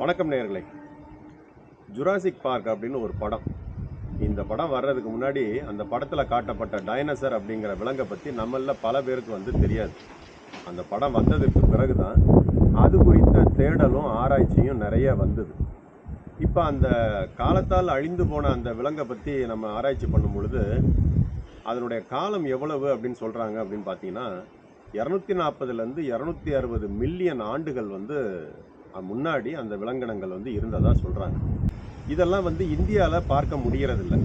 வணக்கம் நேர்களை Jurassic park அப்படின்னு ஒரு படம். இந்த படம் வர்றதுக்கு முன்னாடி அந்த படத்தில் காட்டப்பட்ட டைனசர் அப்படிங்கிற விலங்கை பற்றி நம்மளில் பல பேருக்கு வந்து தெரியாது. அந்த படம் வந்ததுக்கு பிறகு தான் அது குறித்த தேடலும் ஆராய்ச்சியும் நிறைய வந்தது. இப்போ அந்த காலத்தால் அழிந்து போன அந்த விலங்கை பற்றி நம்ம ஆராய்ச்சி பண்ணும் பொழுது அதனுடைய காலம் எவ்வளவு அப்படின்னு சொல்கிறாங்க அப்படின்னு பார்த்தீங்கன்னா இரநூத்தி நாற்பதுலேருந்து இரநூத்தி அறுபது மில்லியன் ஆண்டுகள் வந்து முன்னாடி அந்த விலங்கினங்கள் வந்து இருந்ததா சொல்கிறாங்க இதெல்லாம் வந்து இந்தியாவில் பார்க்க முடியறதில்ல.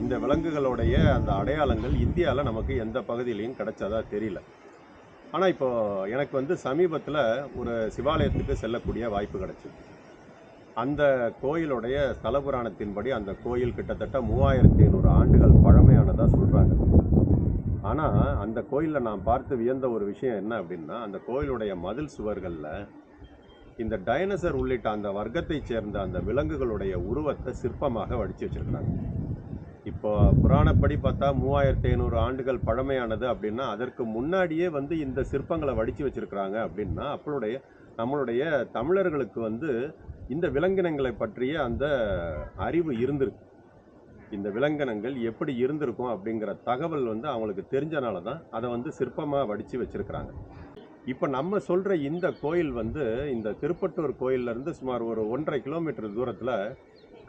இந்த விலங்குகளுடைய அந்த அடையாளங்கள் இந்தியாவில் நமக்கு எந்த பகுதியிலையும் கிடைச்சதா தெரியல. ஆனால் இப்போ எனக்கு வந்து சமீபத்தில் ஒரு சிவாலயத்துக்கு செல்லக்கூடிய வாய்ப்பு கிடைச்சிது. அந்த கோயிலுடைய ஸ்தல புராணத்தின்படி அந்த கோயில் கிட்டத்தட்ட மூவாயிரத்தி ஐநூறு ஆண்டுகள் பழமையானதாக சொல்கிறாங்க ஆனால் அந்த கோயிலில் நான் பார்த்து வியந்த ஒரு விஷயம் என்ன அப்படின்னா அந்த கோயிலுடைய மதில் சுவர்களில் இந்த டைனசர் உள்ளிட்ட அந்த வர்க்கத்தைச் சேர்ந்த அந்த விலங்குகளுடைய உருவத்தை சிற்பமாக வடித்து வச்சுருக்கிறாங்க. இப்போ புராணப்படி பார்த்தா மூவாயிரத்தி ஐநூறு ஆண்டுகள் பழமையானது அப்படின்னா அதற்கு முன்னாடியே வந்து இந்த சிற்பங்களை வடித்து வச்சுருக்கிறாங்க அப்படின்னா அப்பளுடைய நம்மளுடைய தமிழர்களுக்கு வந்து இந்த விலங்கினங்களை பற்றிய அந்த அறிவு இருந்திருக்கு. இந்த விலங்கினங்கள் எப்படி இருந்திருக்கும் அப்படிங்கிற தகவல் வந்து அவங்களுக்கு தெரிஞ்சனால தான் அதை வந்து சிற்பமாக வடித்து வச்சிருக்கிறாங்க. இப்போ நம்ம சொல்கிற இந்த கோயில் வந்து இந்த திருப்பட்டூர் கோயில்ல இருந்து சுமார் ஒரு ஒன்றரை கிலோமீட்டர் தூரத்தில்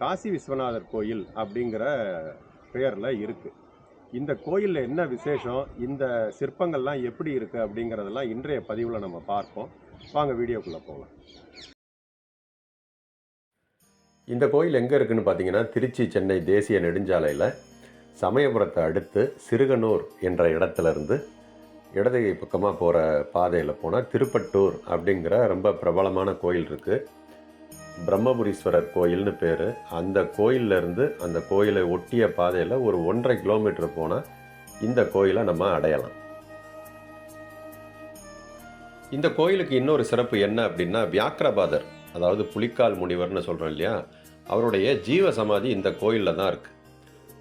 காசி விஸ்வநாதர் கோயில் அப்படிங்கிற பெயரில் இருக்குது இந்த கோயிலில் என்ன விசேஷம் இந்த சிற்பங்கள்லாம் எப்படி இருக்குது அப்படிங்கிறதெல்லாம் இன்றைய பதிவில் நம்ம பார்ப்போம். வாங்க வீடியோக்குள்ளே போகலாம். இந்த கோயில் எங்கே இருக்குதுன்னு பார்த்தீங்கன்னா திருச்சி சென்னை தேசிய நெடுஞ்சாலையில். சமயபுரத்தை அடுத்து சிறுகனூர் என்ற இடத்துலருந்து இடது கை பக்கமாக போகிற பாதையில் போனால் திருப்பட்டூர் அப்படிங்கிற ரொம்ப பிரபலமான கோயில் இருக்குது பிரம்மபுரீஸ்வரர் கோயில்னு பேர். அந்த கோயில்ல இருந்து அந்த கோயிலை ஒட்டிய பாதையில் ஒரு ஒன்றரை கிலோமீட்டர் போனால் இந்த கோயிலை நம்ம அடையலாம். இந்த கோயிலுக்கு இன்னொரு சிறப்பு என்ன அப்படின்னா வியாக்கிரபாதர் அதாவது புலிக்கால் முனிவர்னு சொல்கிறோம் இல்லையா? அவருடைய ஜீவ சமாதி இந்த கோயிலில் தான் இருக்குது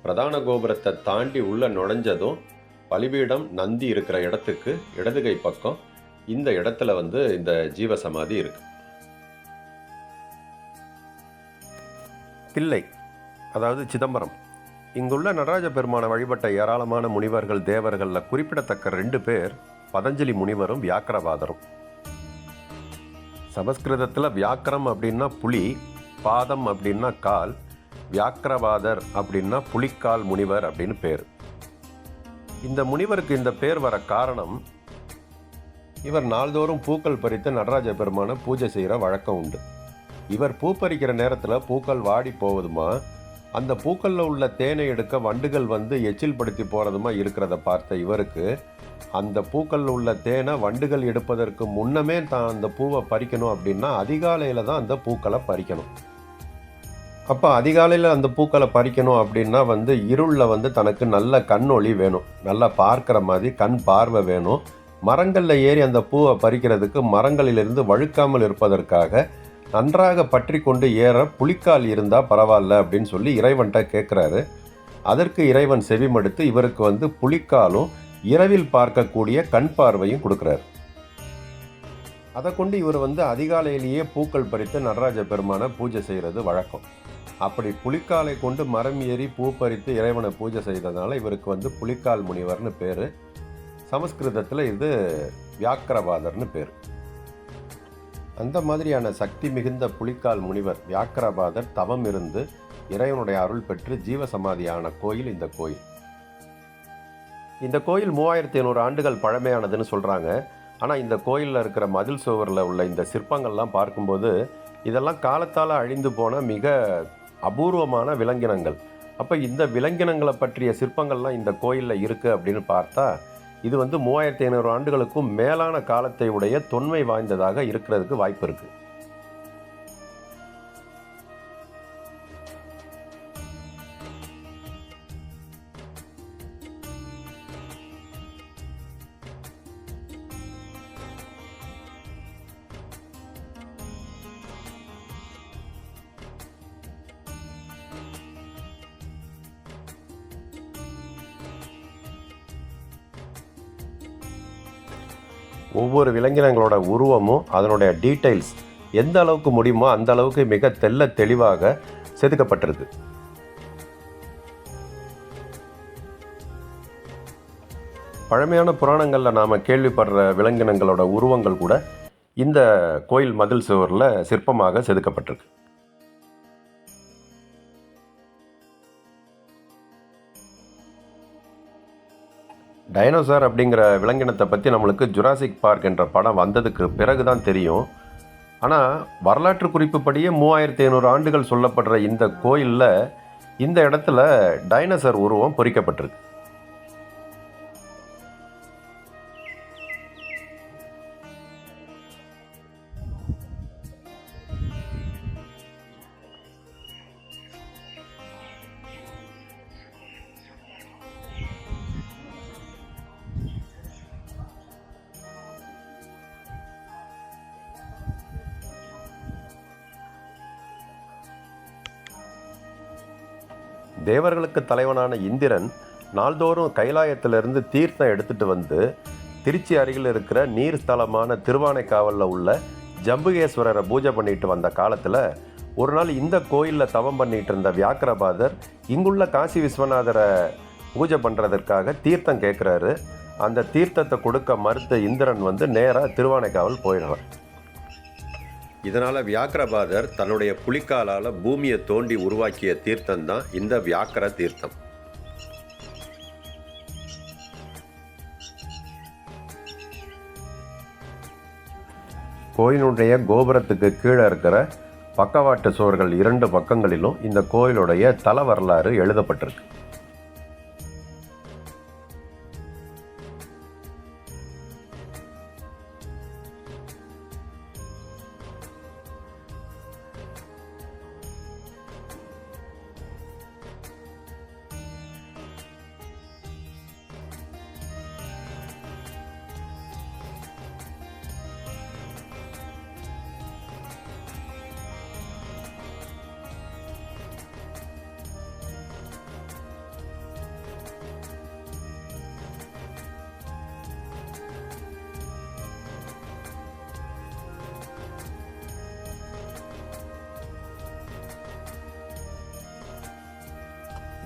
பிரதான கோபுரத்தை தாண்டி உள்ளே நுழைஞ்சதும் பலிபீடம் நந்தி இருக்கிற இடத்துக்கு இடது கை பக்கம் இந்த இடத்துல வந்து இந்த ஜீவ சமாதி இருக்கு. தில்லை அதாவது சிதம்பரம். இங்குள்ள நடராஜ பெருமானை வழிபட்ட ஏராளமான முனிவர்கள் தேவர்களில் குறிப்பிடத்தக்க ரெண்டு பேர் பதஞ்சலி முனிவரும் வியாக்கரவாதரும். சமஸ்கிருதத்தில் வியாக்கரம் அப்படின்னா புலி பாதம் அப்படின்னா கால் வியாக்கிரவாதர் அப்படின்னா புலிக்கால் முனிவர் அப்படின்னு பேர். இந்த முனிவருக்கு இந்த பேர் வர காரணம் இவர் நாள்தோறும் பூக்கள் பறித்து நடராஜ பெருமானை பூஜை செய்கிற வழக்கம் உண்டு. இவர் பூ பறிக்கிற நேரத்தில் பூக்கள் வாடி போவதுமா அந்த பூக்களில் உள்ள தேனை எடுக்க வண்டுகள் வந்து எச்சில் படுத்தி போகிறதுமா இருக்கிறத பார்த்த இவருக்கு அந்த பூக்களில் உள்ள தேனை வண்டுகள் எடுப்பதற்கு முன்னமே தான் அந்த பூவை பறிக்கணும் அப்படின்னா அதிகாலையில் தான் அந்த பூக்களை பறிக்கணும். அப்போ அதிகாலையில் அந்த பூக்களை பறிக்கணும் அப்படின்னா வந்து இருளில் வந்து தனக்கு நல்ல கண் ஒளி வேணும். நல்லா பார்க்குற மாதிரி கண் பார்வை வேணும். மரங்களில் ஏறி அந்த பூவை பறிக்கிறதுக்கு மரங்களிலிருந்து வழுக்காமல் இருப்பதற்காக நன்றாக பற்றி கொண்டு ஏற புலிக்கால் இருந்தால் பரவாயில்ல அப்படின்னு சொல்லி இறைவன்கிட்ட கேட்குறாரு அதற்கு இறைவன் செவிமடுத்து இவருக்கு வந்து புலிக்காலும் இரவில் பார்க்கக்கூடிய கண் பார்வையும் கொடுக்குறாரு. அதை கொண்டு இவர் வந்து அதிகாலையிலேயே பூக்கள் பறித்து நடராஜ பெருமானை பூஜை செய்கிறது வழக்கம். அப்படி புலிக்காலை கொண்டு மரம் ஏறி பூ பறித்து இறைவனை பூஜை செய்ததுனால இவருக்கு வந்து புலிக்கால் முனிவர்னு பேர். சமஸ்கிருதத்தில் இது வியாக்கிரபாதர்னு பேர். அந்த மாதிரியான சக்தி மிகுந்த புலிக்கால் முனிவர் வியாக்கிரபாதர் தவம் இருந்து இறைவனுடைய அருள் பெற்று ஜீவசமாதியான கோயில் இந்த கோயில். இந்த கோயில் மூவாயிரத்தி ஐநூறு ஆண்டுகள் பழமையானதுன்னு சொல்கிறாங்க ஆனால் இந்த கோயிலில் இருக்கிற மதில் சுவரில் உள்ள இந்த சிற்பங்கள்லாம் பார்க்கும்போது இதெல்லாம் காலத்தால் அழிந்து போன மிக அபூர்வமான விலங்கினங்கள். அப்போ இந்த விலங்கினங்களை பற்றிய சிற்பங்கள்லாம் இந்த கோயிலில் இருக்குது அப்படின்னு பார்த்தா இது வந்து மூவாயிரத்தி ஐநூறு ஆண்டுகளுக்கும் மேலான காலத்தை உடைய தொன்மை வாய்ந்ததாக இருக்கிறதுக்கு வாய்ப்பு இருக்குது ஒவ்வொரு விலங்கினங்களோட உருவமும் அதனுடைய டீட்டெயில்ஸ் எந்த அளவுக்கு முடியுமோ அந்த அளவுக்கு மிக தெல்ல தெளிவாக செதுக்கப்பட்டிருக்கு பழமையான புராணங்களில் நாம் கேள்விப்படுற விலங்கினங்களோட உருவங்கள் கூட இந்த கோயில் மதில் சுவரில் சிற்பமாக செதுக்கப்பட்டிருக்கு. டைனோசார் அப்படிங்கிற விலங்கினத்தை பற்றி நம்மளுக்கு ஜுராசிக் பார்க் என்ற படம் வந்ததுக்கு பிறகு தான் தெரியும். ஆனால் வரலாற்று குறிப்புப்படியே மூவாயிரத்தி ஐநூறு ஆண்டுகள் சொல்லப்படுற இந்த கோயிலில் இந்த இடத்துல டைனோசர் உருவம் பொறிக்கப்பட்டிருக்கு. தேவர்களுக்கு தலைவனான இந்திரன் நாள்தோறும் கைலாயத்திலிருந்து தீர்த்தம் எடுத்துட்டு வந்து திருச்சி அருகில் இருக்கிற நீர் ஸ்தலமான திருவானைக்காவலில் உள்ள ஜம்புகேஸ்வரரை பூஜை பண்ணிட்டு வந்த காலத்தில் ஒரு நாள் இந்த கோயிலில் தவம் பண்ணிட்டு இருந்த வியாக்கிரபாதர் இங்குள்ள காசி விஸ்வநாதரை பூஜை பண்ணுறதற்காக தீர்த்தம் கேட்குறாரு அந்த தீர்த்தத்தை கொடுக்க மறுத்த இந்திரன் வந்து நேராக திருவானைக்காவல் போயிடுறான் இதனால் வியாக்கிரபாதர் தன்னுடைய புலிக்காலால் பூமியை தோண்டி உருவாக்கிய தீர்த்தம் தான் இந்த வியாக்கர தீர்த்தம். கோயிலுடைய கோபுரத்துக்கு கீழே இருக்கிற பக்கவாட்டு சுவர்கள் இரண்டு பக்கங்களிலும் இந்த கோயிலுடைய தல வரலாறு எழுதப்பட்டிருக்கு.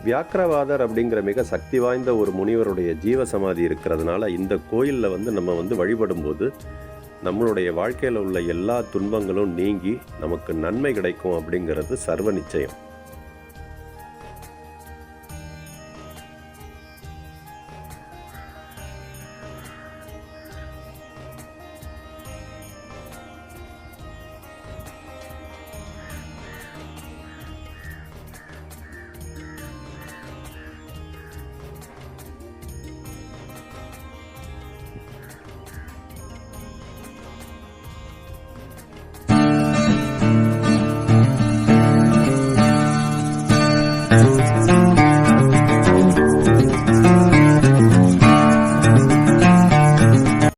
வியாக்கிரவாதர் அப்படிங்கிற மிக சக்தி வாய்ந்த ஒரு முனிவருடைய ஜீவ சமாதி இருக்கிறதுனால இந்த கோயிலில் வந்து நம்ம வந்து வழிபடும்போது நம்மளுடைய வாழ்க்கையில் உள்ள எல்லா துன்பங்களும் நீங்கி நமக்கு நன்மை கிடைக்கும் அப்படிங்கிறது சர்வ நிச்சயம்.